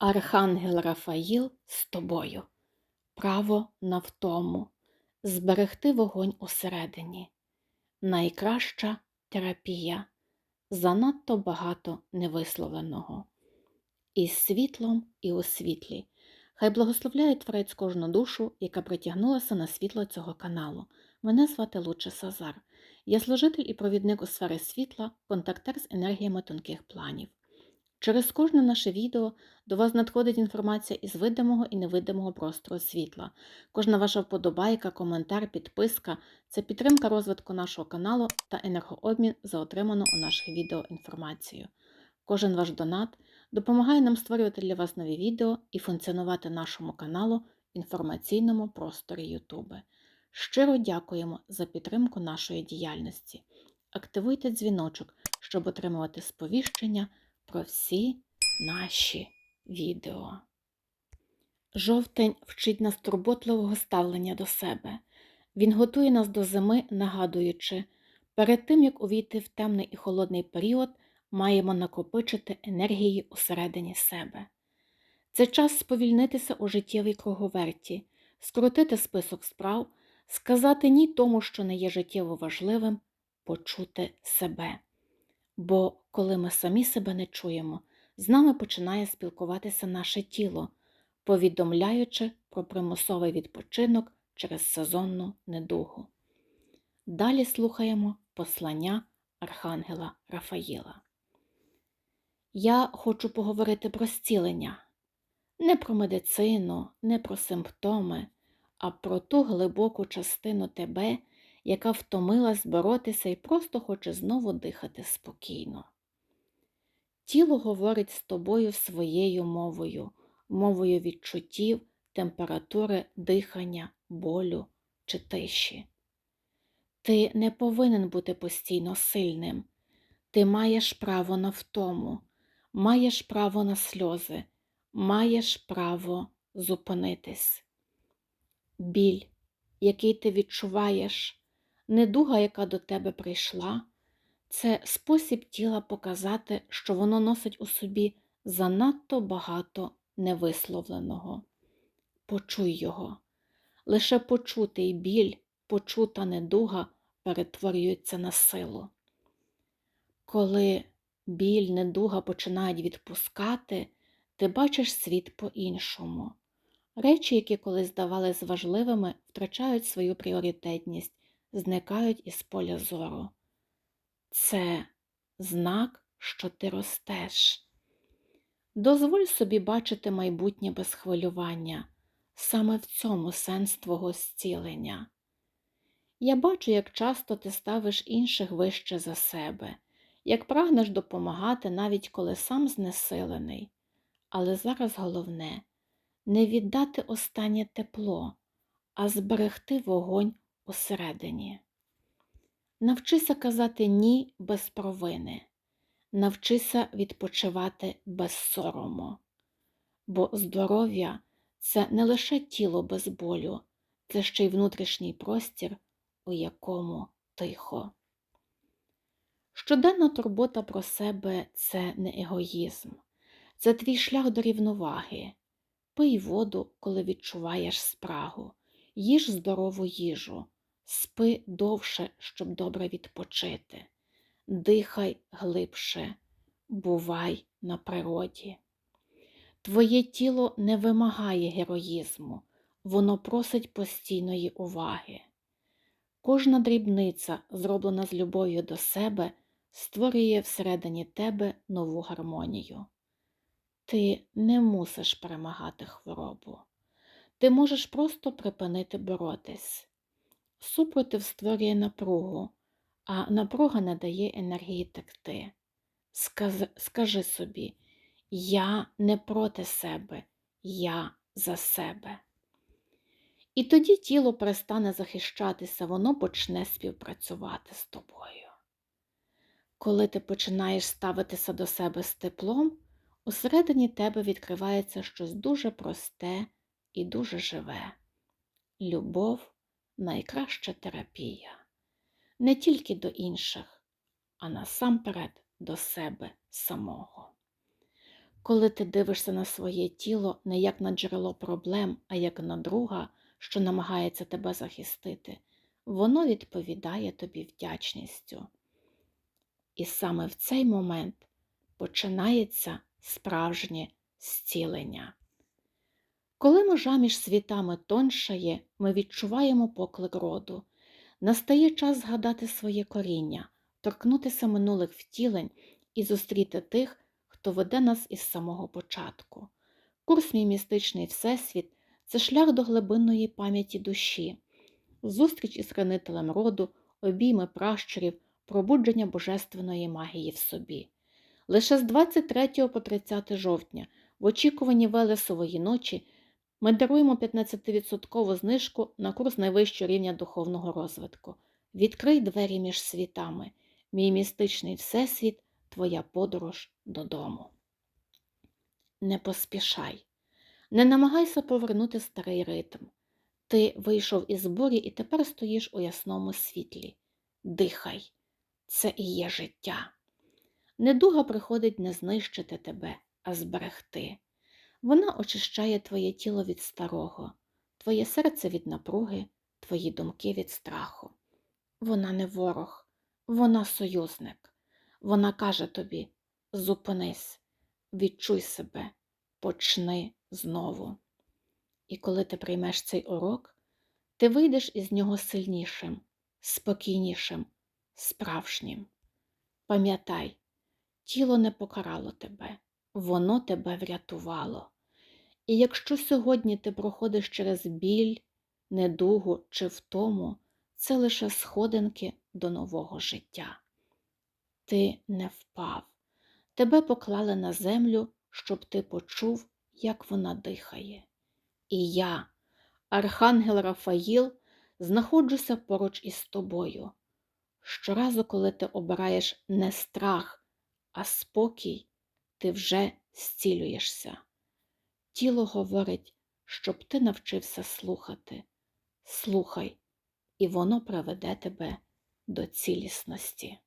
Архангел Рафаїл з тобою, право на втому, зберегти вогонь усередині, найкраща терапія, занадто багато невисловленого. Із світлом і у світлі. Хай благословляє Творець кожну душу, яка притягнулася на світло цього каналу. Мене звати Луче Сазар. Я служитель і провідник у сфері світла, контактер з енергіями тонких планів. Через кожне наше відео до вас надходить інформація із видимого і невидимого простору світла. Кожна ваша вподобайка, коментар, підписка це підтримка розвитку нашого каналу та енергообмін за отриману у наших відео інформацію. Кожен ваш донат допомагає нам створювати для вас нові відео і функціонувати нашому каналу в інформаційному просторі YouTube. Щиро дякуємо за підтримку нашої діяльності. Активуйте дзвіночок, щоб отримувати сповіщення про всі наші відео. Жовтень вчить нас турботливого ставлення до себе. Він готує нас до зими, нагадуючи, перед тим як увійти в темний і холодний період, маємо накопичити енергії усередині себе. Це час сповільнитися у життєвій круговерті, скоротити список справ, сказати ні тому, що не є життєво важливим, почути себе. Бо коли ми самі себе не чуємо, з нами починає спілкуватися наше тіло, повідомляючи про примусовий відпочинок через сезонну недугу. Далі слухаємо послання Архангела Рафаїла. Я хочу поговорити про зцілення, не про медицину, не про симптоми, а про ту глибоку частину тебе, яка втомилась боротися і просто хоче знову дихати спокійно. Тіло говорить з тобою своєю мовою, мовою відчуттів, температури, дихання, болю чи тиші. Ти не повинен бути постійно сильним. Ти маєш право на втому, маєш право на сльози, маєш право зупинитись. Біль, який ти відчуваєш, недуга, яка до тебе прийшла, це спосіб тіла показати, що воно носить у собі занадто багато невисловленого. Почуй його. Лише почутий біль, почута недуга перетворюються на силу. Коли біль, недуга починають відпускати, ти бачиш світ по-іншому. Речі, які колись здавались важливими, втрачають свою пріоритетність, зникають із поля зору. Це знак, що ти ростеш. Дозволь собі бачити майбутнє без хвилювання, саме в цьому сенс твого зцілення. Я бачу, як часто ти ставиш інших вище за себе, як прагнеш допомагати, навіть коли сам знесилений. Але зараз головне не віддати останнє тепло, а зберегти вогонь усередині. Навчися казати ні без провини, навчися відпочивати без сорому, бо здоров'я це не лише тіло без болю, це ще й внутрішній простір, у якому тихо. Щоденна турбота про себе це не егоїзм, це твій шлях до рівноваги. Пий воду, коли відчуваєш спрагу, їж здорову їжу, спи довше, щоб добре відпочити, дихай глибше, бувай на природі. Твоє тіло не вимагає героїзму, воно просить постійної уваги. Кожна дрібниця, зроблена з любов'ю до себе, створює всередині тебе нову гармонію. Ти не мусиш перемагати хворобу. Ти можеш просто припинити боротись. Супротив створює напругу, а напруга не дає енергії текти. Скажи, скажи собі, я не проти себе, я за себе. І тоді тіло перестане захищатися, воно почне співпрацювати з тобою. Коли ти починаєш ставитися до себе з теплом, усередині тебе відкривається щось дуже просте і дуже живе. Любов найкраща терапія, не тільки до інших, а насамперед до себе самого. Коли ти дивишся на своє тіло не як на джерело проблем, а як на друга, що намагається тебе захистити, воно відповідає тобі вдячністю. І саме в цей момент починається справжнє зцілення. Коли межа між світами тоншає, ми відчуваємо поклик роду. Настає час згадати своє коріння, торкнутися минулих втілень і зустріти тих, хто веде нас із самого початку. Курс мій містичний Всесвіт це шлях до глибинної пам'яті душі, зустріч із хранителем роду, обійми пращурів, пробудження божественної магії в собі. Лише з 23 по 30 жовтня, в очікуванні Велесової ночі, ми даруємо 15% знижку на курс найвищого рівня духовного розвитку. Відкрий двері між світами, мій містичний Всесвіт, твоя подорож додому. Не поспішай, не намагайся повернути старий ритм. Ти вийшов із бурі і тепер стоїш у ясному світлі. Дихай, це і є життя. Недуга приходить не знищити тебе, а зберегти. Вона очищає твоє тіло від старого, твоє серце від напруги, твої думки від страху. Вона не ворог, вона союзник. Вона каже тобі: зупинись, відчуй себе, почни знову. І коли ти приймеш цей урок, ти вийдеш із нього сильнішим, спокійнішим, справжнім. Пам'ятай, тіло не покарало тебе, воно тебе врятувало. І якщо сьогодні ти проходиш через біль, недугу чи втому, це лише сходинки до нового життя. Ти не впав, тебе поклали на землю, щоб ти почув, як вона дихає. І я, Архангел Рафаїл, знаходжуся поруч із тобою. Щоразу, коли ти обираєш не страх, а спокій, ти вже зцілюєшся. Тіло говорить, щоб ти навчився слухати. Слухай, і воно приведе тебе до цілісності.